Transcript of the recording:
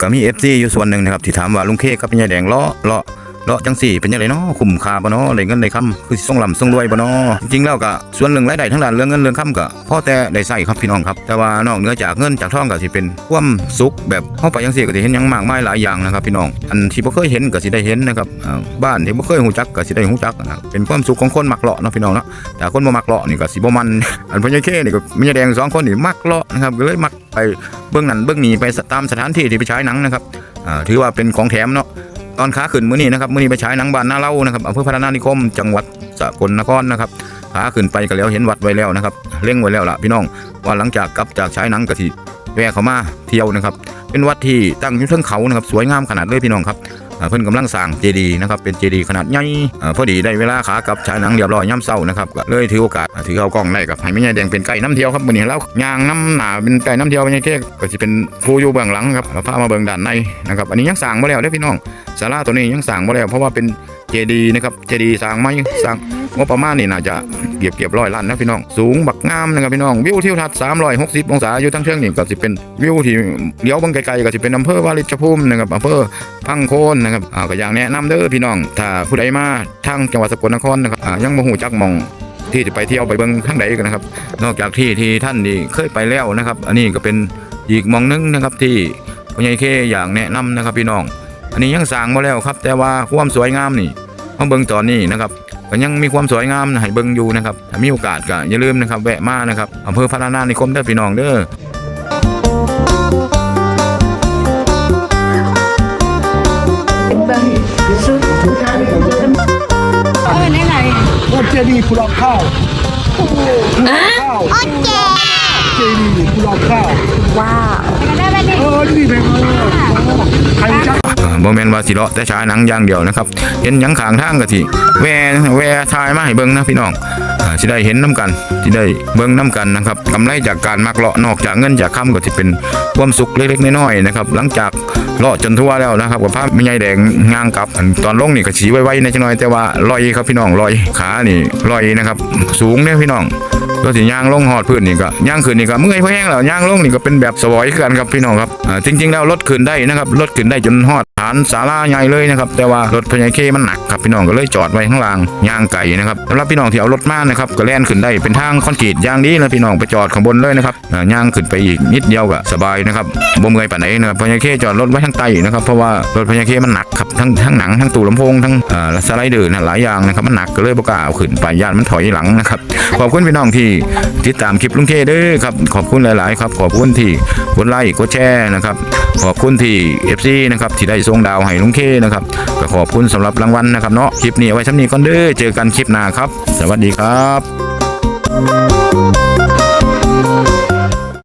ก็มีเอฟซีอยู่ส่วนหนึ่งนะครับที่ถามว่าลุงเคกับยายแดงเลาะเลาะ เลาะจังสี่เป็นยังไงเนาะคุ้มค่าบ่เนาะได้เงินได้คำคือส่งลำส่งรวยบ่เนาะจริงๆแล้วก็ส่วนหนึ่งรายได้ทั้งด้านเรื่องเงินเรื่องคำก็พ่อแต่ได้ใช้ครับพี่น้องครับ แต่ว่านอกเหนือจากเงินจากทองก็สิเป็นความสุขแบบเฮาไปจังซี่ก็สิเห็นยังมากมายหลายอย่างนะครับพี่น้องอันที่บ่เคยเห็นก็สิได้เห็นนะครับบ้านที่บ่เคยฮู้จักก็สิได้ฮู้จักนะเป็นความสุขของคนมักเลาะเนาะพี่น้องเนาะแต่คนบ่มักเลาะนี่ก็สิบ่มันอันพญาเข้นี่ก็มีแดงสองคนนี่มักเลาะนะครับก็เลยมักไปเบื้องนั้นเบื้องนี้ไปตามสถานที่ที่ไปฉายหนังนะครับถือว่าเป็นของแถมเนาะ ตอนขาขึ้นมื้อนี้นะครับมื้อนี้ไปฉายหนังบ้านนาเล่านะครับอำเภอพัฒนานิคม จังหวัดสกลนครนะครับขาขึ้นไปก็แล้วเห็นวัดไว้แล้วนะครับเล่งไว้แล้วล่ะพี่น้องว่าหลังจากกลับจากฉายหนังกะทิแวะเข้ามาเที่ยวนะครับ เป็นวัดที่ตั้งอยู่เทิงเขานะครับ สวยงามขนาดเลยพี่น้องครับ เพิ่นกำลังสร้างเจดีย์นะครับเป็นเจดีย์ขนาดใหญ่อ่าพอดีได้เวลาขากลับฉายหนังเรียบร้อยย่ำเช้านะครับก็เลยถือโอกาสถือเอากล้องได้กับให้แม่ยายแดงเป็นไก่น้ำเที่ยวครับมื้อนี้แล้วยางน้ำหนาเป็นไก่น้ำเที่ยวแม่ยายเค้กก็สิเป็นผู้อยู่เบื้องหลังครับเราพามาเบิ่งด้านในนะครับอันนี้ยังสร้างบ่แล้วเด้พี่น้องศาลาตัวนี้ยังสร้างบ่แล้วเพราะว่าเป็นเจดีย์นะครับเจดีย์สร้างไม้สร้างงบประมาณนี่น่าจะ เก็บเก็บร้อยล้านนะพี่น้อง สูงบักงามนะครับพี่น้อง วิวทิวทัศน์360 องศาอยู่ทั้งเชิงนี่ก็สิเป็นวิวที่เลี้ยวบิ่งไกลๆก็สิเป็นอำเภอวาริชภูมินะครับอำเภอพังโคนนะครับอ่าก็อยากแนะนำเด้อพี่น้อง ถ้าผู้ใดมาทางจังหวัดสกลนครนะครับอ่ายังบ่ฮู้จักหมองที่จะไปเที่ยวไปเบิ่งทางใดกันนะครับ นอกจากที่ที่ท่านนี่เคยไปแล้วนะครับ อันนี้ก็เป็นอีกมองหนึงนะครับที่พญายเคอยากแนะนำนะครับพี่น้อง อันนี้ยังสร้างมาแล้วครับ แต่ว่าความสวยงามนี่มาเบิ่งตอนนี้นะครับ ก็ยังมีความสวยงามให้เบิ่งอยู่นะครับถ้ามีโอกาสก็อย่าลืมนะครับแวะมานะครับอำเภอพัฒนานิคมเด้อพี่น้องเด้อเออไหนไหนวัดเจดีย์ภูเราข้าวข้าวเจดีย์ภูเราข้าวว้าวได้ไหมนี่เออนี่เป็นใครจัก อ่าบ่แม่นว่าสิเลาะแต่ชายหนังอย่างเดียวนะครับ เห็นหยังขางทางกะทิแวแวทายมาให้เบิ่งนะพี่น้องอ่าสิได้เห็นน้กันสิได้เบิ่งน้กันนะครับกำไรจากการมักเลาะนอกจากเงินจากค่ำก็สิเป็นความสุขเล็กๆน้อยๆนะครับหลังจากเลาะจนทั่วแล้วนะครับกับภาพแม่ใหญ่แดงงางกลับ ตอนลงนี่ก็สีไว้ๆในจังหน่อยแต่ว่าลอยครับพี่น้องลอยขานี่ลอยนะครับ สูงเนี่ยพี่น้องก็สิย่างลงหอดพื้นนี่ก็ย่างขึ้นนี่ก็เมื่อยเพราะแห้งแล้วย่างลงนี่ก็เป็นแบบสวอยกันครับพี่น้องครับจริง ๆ แล้วรถขึ้นได้นะครับรถขึ้นได้จนหอดฐานศาลาใหญ่เลยนะครับแต่ว่ารถพญาเคมันหนักครับพี่น้องก็เลยจอดไว้ข้างล่างย่างไก่นะครับสำหรับพี่น้องที่เอารถมานะครับก็แล่นขึ้นได้เป็นทางคอนกรีตย่างนี้นะพี่น้องไปจอดข้างบนเลยนะครับย่างขึ้นไปอีกนิดเดียวก็สบายนะครับบ่เมื่อยปานไหนนะครับพญาเคจอดรถไว้ข้งใต้นะครับเพราะว่ารถพญาเคมันหนักครับทั้งทั้งหนังทั้งตู้ลำโพงทั้งอ่าสไลเดอร์นะหลายอย่างนะครับมันหนักก็เลยบกล้าเอาขึ้นไปย่านมันถอยหลังนะครับขอบคุณพี่น้องที่ติดตามคลิปลุงเคเด้อครับขอบคุณหลาย ๆ ครับ ขอบคุณที่กดไลค์กดแชร์นะครับขอบคุณที่ FC นะครับที่ได้ส่งดาวให้ลุงเคนะครับก็ขอบคุณสำหรับรางวัลนะครับเนาะคลิปนี้เอาไว้สำนีก่อนเด้อเจอกันคลิปหน้าครับ สวัสดีครับ